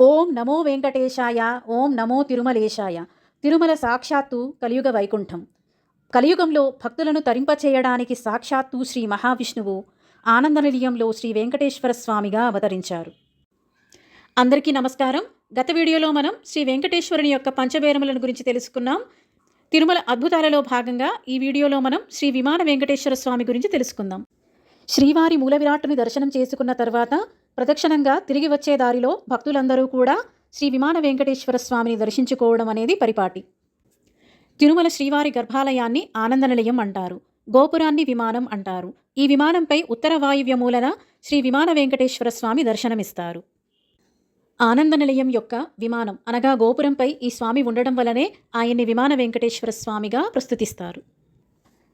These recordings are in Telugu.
ఓం నమో వెంకటేశాయ ఓం నమో తిరుమలేశాయ. తిరుమల సాక్షాత్తు కలియుగ వైకుంఠం. కలియుగంలో భక్తులను తరింపచేయడానికి సాక్షాత్తు శ్రీ మహావిష్ణువు ఆనంద నిలయంలో శ్రీ వెంకటేశ్వర స్వామిగా అవతరించారు. అందరికీ నమస్కారం. గత వీడియోలో మనం శ్రీ వెంకటేశ్వరుని యొక్క పంచబేరములను గురించి తెలుసుకున్నాం. తిరుమల అద్భుతాలలో భాగంగా ఈ వీడియోలో మనం శ్రీ విమాన వెంకటేశ్వర స్వామి గురించి తెలుసుకుందాం. శ్రీవారి మూల విరాట్ను దర్శనం చేసుకున్న తర్వాత ప్రదక్షిణంగా తిరిగి వచ్చే దారిలో భక్తులందరూ కూడా శ్రీ విమాన వెంకటేశ్వర స్వామిని దర్శించుకోవడం అనేది పరిపాటి. తిరుమల శ్రీవారి గర్భాలయాన్ని ఆనంద నిలయం అంటారు. గోపురాన్ని విమానం అంటారు. ఈ విమానంపై ఉత్తర వాయువ్య మూలన శ్రీ విమాన వెంకటేశ్వర స్వామి దర్శనమిస్తారు. ఆనంద నిలయం యొక్క విమానం అనగా గోపురంపై ఈ స్వామి ఉండడం వలనే ఆయన్ని విమాన వెంకటేశ్వర స్వామిగా ప్రస్తుతిస్తారు.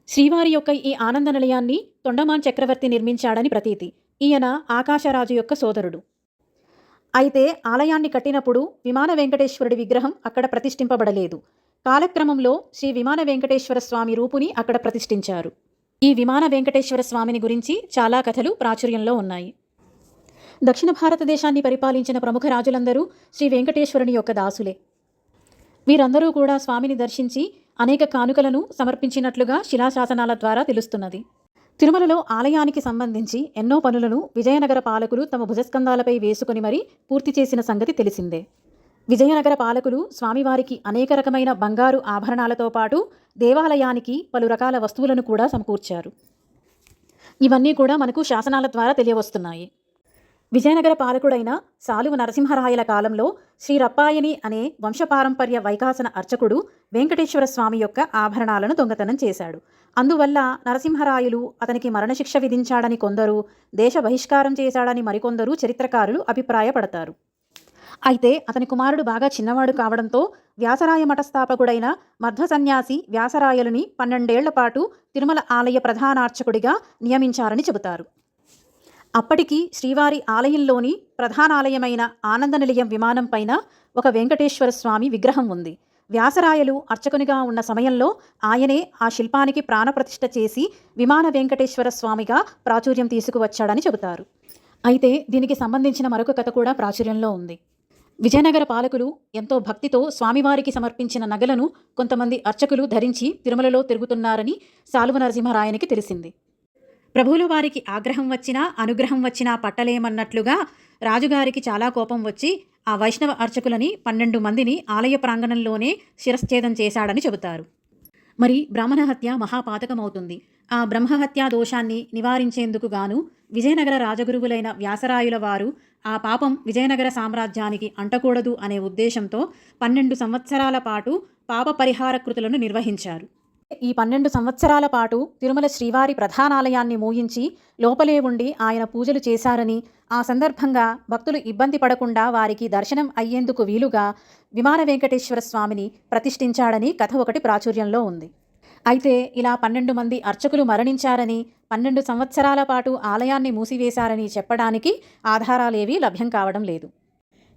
శ్రీవారి యొక్క ఈ ఆనంద నిలయాన్ని తొండమాన్ చక్రవర్తి నిర్మించాడని ప్రతీతి. ఈయన ఆకాశరాజు యొక్క సోదరుడు. అయితే ఆలయాన్ని కట్టినప్పుడు విమాన వెంకటేశ్వరుడి విగ్రహం అక్కడ ప్రతిష్ఠింపబడలేదు. కాలక్రమంలో శ్రీ విమాన వెంకటేశ్వర స్వామి రూపుని అక్కడ ప్రతిష్ఠించారు. ఈ విమాన వెంకటేశ్వర స్వామిని గురించి చాలా కథలు ప్రాచుర్యంలో ఉన్నాయి. దక్షిణ భారతదేశాన్ని పరిపాలించిన ప్రముఖ రాజులందరూ శ్రీ వెంకటేశ్వరుని యొక్క దాసులే. వీరందరూ కూడా స్వామిని దర్శించి అనేక కానుకలను సమర్పించినట్లుగా శిలాశాసనాల ద్వారా తెలుస్తున్నది. తిరుమలలో ఆలయానికి సంబంధించి ఎన్నో పనులను విజయనగర పాలకులు తమ భుజస్కంధాలపై వేసుకుని మరీ పూర్తి చేసిన సంగతి తెలిసిందే. విజయనగర పాలకులు స్వామివారికి అనేక రకమైన బంగారు ఆభరణాలతో పాటు దేవాలయానికి పలు రకాల వస్తువులను కూడా సమకూర్చారు. ఇవన్నీ కూడా మనకు శాసనాల ద్వారా తెలియవస్తున్నాయి. విజయనగర పాలకుడైన సాలువ నరసింహరాయల కాలంలో శ్రీ రప్పాయని అనే వంశపారంపర్య వైకాసన అర్చకుడు వెంకటేశ్వర స్వామి యొక్క ఆభరణాలను దొంగతనం చేశాడు. అందువల్ల నరసింహరాయలు అతనికి మరణశిక్ష విధించాడని కొందరు దేశ బహిష్కారం చేశాడని మరికొందరు చరిత్రకారులు అభిప్రాయపడతారు. అయితే అతని కుమారుడు బాగా చిన్నవాడు కావడంతో వ్యాసరాయ మఠస్థాపకుడైన మధ్వ సన్యాసి వ్యాసరాయలుని పన్నెండేళ్ళ పాటు తిరుమల ఆలయ ప్రధానార్చకుడిగా నియమించారని చెబుతారు. అప్పటికి శ్రీవారి ఆలయంలోని ప్రధానాలయమైన ఆనంద నిలయం విమానం పైన ఒక వెంకటేశ్వర స్వామి విగ్రహం ఉంది. వ్యాసరాయలు అర్చకునిగా ఉన్న సమయంలో ఆయనే ఆ శిల్పానికి ప్రాణప్రతిష్ఠ చేసి విమాన వెంకటేశ్వర స్వామిగా ప్రాచుర్యం తీసుకువచ్చాడని చెబుతారు. అయితే దీనికి సంబంధించిన మరొక కథ కూడా ప్రాచుర్యంలో ఉంది. విజయనగర పాలకులు ఎంతో భక్తితో స్వామివారికి సమర్పించిన నగలను కొంతమంది అర్చకులు ధరించి తిరుమలలో తిరుగుతున్నారని సాలువ నరసింహరాయనికి తెలిసింది. ప్రభువుల వారికి ఆగ్రహం వచ్చినా అనుగ్రహం వచ్చినా పట్టలేమన్నట్లుగా రాజుగారికి చాలా కోపం వచ్చి ఆ వైష్ణవ అర్చకులని పన్నెండు మందిని ఆలయ ప్రాంగణంలోనే శిరశ్ఛేదం చేశాడని చెబుతారు. మరి బ్రాహ్మణ హత్య మహాపాతకమవుతుంది. ఆ బ్రహ్మహత్యా దోషాన్ని నివారించేందుకు గాను విజయనగర రాజగురువులైన వ్యాసరాయుల వారు ఆ పాపం విజయనగర సామ్రాజ్యానికి అంటకూడదు అనే ఉద్దేశంతో పన్నెండు సంవత్సరాల పాటు పాప పరిహార కృతులను నిర్వహించారు. ఈ పన్నెండు సంవత్సరాల పాటు తిరుమల శ్రీవారి ప్రధానాలయాన్ని మూయించి లోపలే ఉండి ఆయన పూజలు చేశారని ఆ సందర్భంగా భక్తులు ఇబ్బంది పడకుండా వారికి దర్శనం అయ్యేందుకు వీలుగా విమాన వెంకటేశ్వర స్వామిని ప్రతిష్ఠించాడని కథ ఒకటి ప్రాచుర్యంలో ఉంది. అయితే ఇలా పన్నెండు మంది అర్చకులు మరణించారని పన్నెండు సంవత్సరాల పాటు ఆలయాన్ని మూసివేశారని చెప్పడానికి ఆధారాలేవీ లభ్యం కావడం లేదు.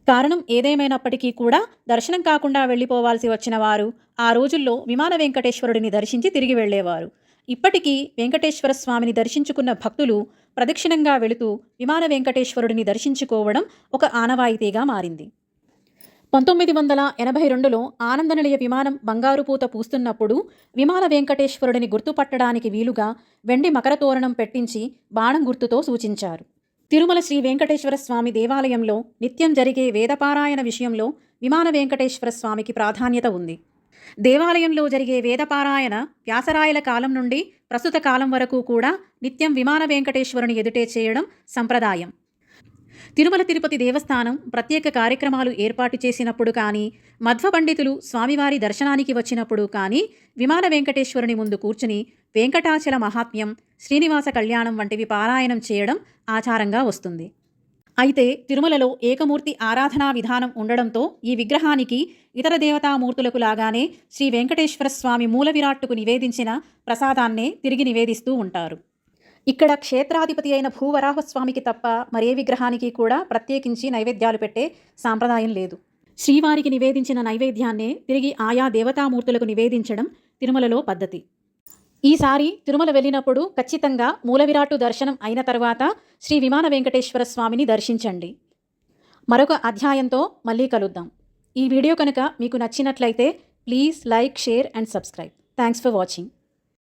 కారణం ఏదేమైనప్పటికీ కూడా దర్శనం కాకుండా వెళ్ళిపోవాల్సి వచ్చిన వారు ఆ రోజుల్లో విమాన వెంకటేశ్వరుడిని దర్శించి తిరిగి వెళ్ళేవారు. ఇప్పటికీ వెంకటేశ్వర స్వామిని దర్శించుకున్న భక్తులు ప్రదక్షిణంగా వెళుతూ విమాన వెంకటేశ్వరుడిని దర్శించుకోవడం ఒక ఆనవాయితీగా మారింది. పంతొమ్మిది వందల ఎనభై రెండులో ఆనంద నిలయ విమానం బంగారు పూత పూస్తున్నప్పుడు విమాన వెంకటేశ్వరుడిని గుర్తుపట్టడానికి వీలుగా వెండి మకర తోరణం పెట్టించి బాణం గుర్తుతో సూచించారు. తిరుమల శ్రీ వెంకటేశ్వర స్వామి దేవాలయంలో నిత్యం జరిగే వేదపారాయణ విషయంలో విమాన వెంకటేశ్వర స్వామికి ప్రాధాన్యత ఉంది. దేవాలయంలో జరిగే వేదపారాయణ వ్యాసరాయల కాలం నుండి ప్రస్తుత కాలం వరకు కూడా నిత్యం విమాన వెంకటేశ్వరుని ఎదుటే చేయడం సంప్రదాయం. తిరుమల తిరుపతి దేవస్థానం ప్రత్యేక కార్యక్రమాలు ఏర్పాటు చేసినప్పుడు కానీ మధ్వ పండితులు స్వామివారి దర్శనానికి వచ్చినప్పుడు కానీ విమాన వెంకటేశ్వరుని ముందు కూర్చుని వెంకటాచల మహాత్మ్యం శ్రీనివాస కళ్యాణం వంటివి పారాయణం చేయడం ఆచారంగా వస్తుంది. అయితే తిరుమలలో ఏకమూర్తి ఆరాధనా విధానం ఉండడంతో ఈ విగ్రహానికి ఇతర దేవతామూర్తులకు లాగానే శ్రీ వెంకటేశ్వర స్వామి మూల విరాట్టుకు నివేదించిన ప్రసాదాన్నే తిరిగి నివేదిస్తూ ఉంటారు. ఇక్కడ క్షేత్రాధిపతి అయిన భూవరాహస్వామికి తప్ప మరే విగ్రహానికి కూడా ప్రత్యేకించి నైవేద్యాలు పెట్టే సాంప్రదాయం లేదు. శ్రీవారికి నివేదించిన నైవేద్యాన్నే తిరిగి ఆయా దేవతామూర్తులకు నివేదించడం తిరుమలలో పద్ధతి. ఈసారి తిరుమల వెళ్ళినప్పుడు ఖచ్చితంగా మూలవిరాటు దర్శనం అయిన తర్వాత శ్రీ విమాన వెంకటేశ్వర స్వామిని దర్శించండి. మరొక అధ్యాయంతో మళ్ళీ కలుద్దాం. ఈ వీడియో కనుక మీకు నచ్చినట్లయితే please like share and subscribe. Thanks for watching.